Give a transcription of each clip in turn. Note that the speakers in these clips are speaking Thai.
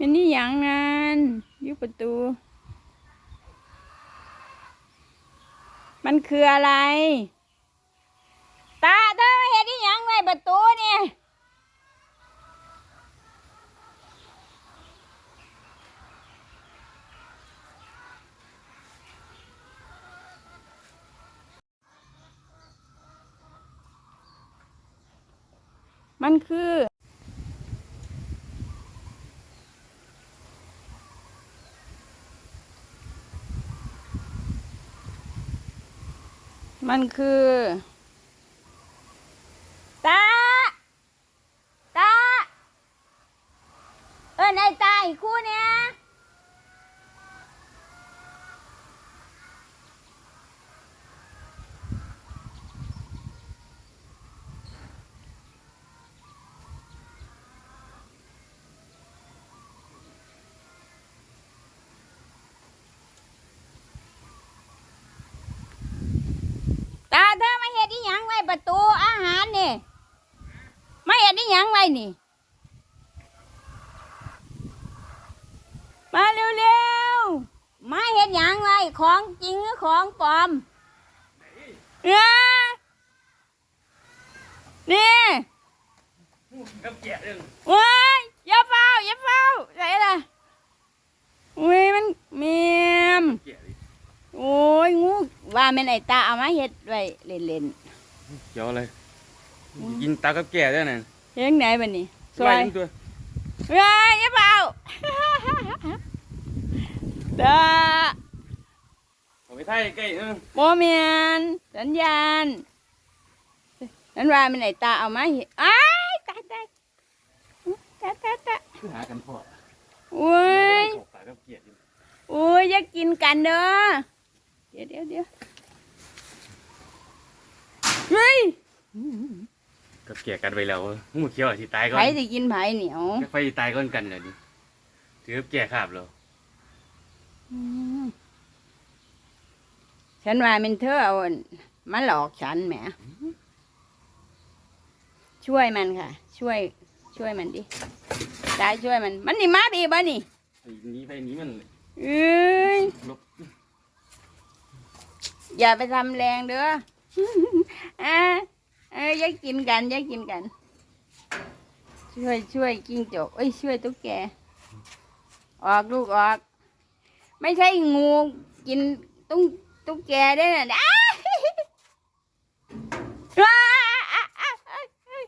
เป็นนี่อย่างนันยู่ประตู มันคืออะไร ตาเธอมาเห็นนี่ยังไงประตูเนี่ยมันคือ มันคือตาตาเออในตาอีกคู่เนี้ยตาเธอมาเห็ดอีหยังไว้ประตูอา หารนี่ไมาเห็ดอีหยังไว้นี่ มาเร็วๆไมาเห็ดหยังไว้ของจริงหรือของปลอมเนี่ยนี่กับแกะเรื่อเว้ยอย่าเฝ้าอย่าเฝ้าไหนล่ะอุ้ยมันเมียมโอ้ยงูว่าแม่นไอตาเอามาเฮ็ดไว้เล่นเกี่ยวอะไร กินตากับแกะด้วยนั่นๆเฮ็ดไหนบัดนี้ซอไล่ยทั้งตัวเฮ้ยอย่าเฝ้าตาเอาไปไทยใกล้เออโมเมียนสัญญาณนั่นว่าแม่นไอ้ตาเอามาเฮ็ดอ้ายตายตายตายตายตายคือหากันพอโอ้ยตากับแกะดิโอ้ยอย่ากินกันเด้อเดี๋ยวเดี๋ยวเดี๋ยวเฮ้ย กับแกะกันไปแล้วหูเขียวสิตายก่อนไผสิกินไผเหนียวไฟตายก่อนกันเลยดิถือกับแกะขาบแล้วอืมฉันว่ามันเธอเอามาหลอกฉันแหม ช่วยมันค่ะ ช่วย ช่วยมันดิตายช่วยมัน มันนี่มาพี่บ่นี่ไอ้นี้ไฟนี้มันเอ้ยลบอย่าไปทำแรงเด้อ อ่าเอ้ยย่ากินกันย่ากินกัน ช่วยช่วยกิ้งจกเอ้ยช่วยตุ๊กแก ออกลูกออก ไม่ใช่งูกินตุ้งตุ๊กแกได้น่ะอ้าอ้าอ้าอ้าอ้า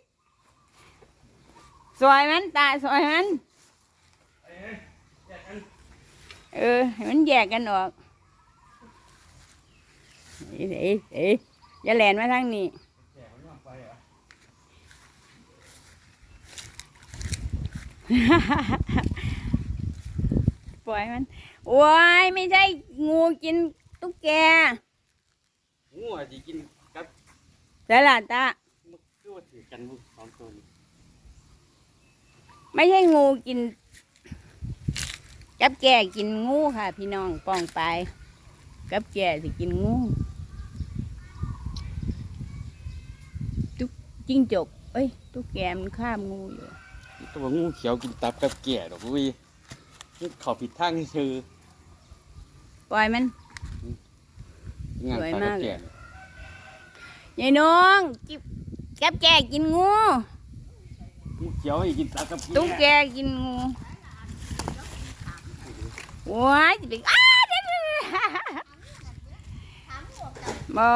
สวยมันตาสวยมัน เออให้มันแยกกันออกเอ้ยเอ้ยเอ้ยอย่าแหลนมาทางนี้ แกะมันว่างไปเหรอ ปล่อยมัน โอ้ยไม่ใช่งูกินตุ๊กแก งูอะสิกินกับแต่ละตามันคือว่าถือกันบุสองตัวนี้ไม่ใช่งูกิน กับแกกินงูค่ะ พี่น้องปองไปกับแกสิกินงูตุ๊กจิ้งจก เอ้ย ตุ๊กแกมันข้ามงูอยู่ ตัวงูเขียวกินตับกับแกะดอกอุ้ยนี่เขาผิดทางคือปล่อยมันงานสวยตากัมาบกเลยแกะยายน้องกิบกับแกกินงูงูเขียวให้กินตากับตุ๊กแกกินงูว้ายจะไปอ้าเดี๋ยวๆๆบ่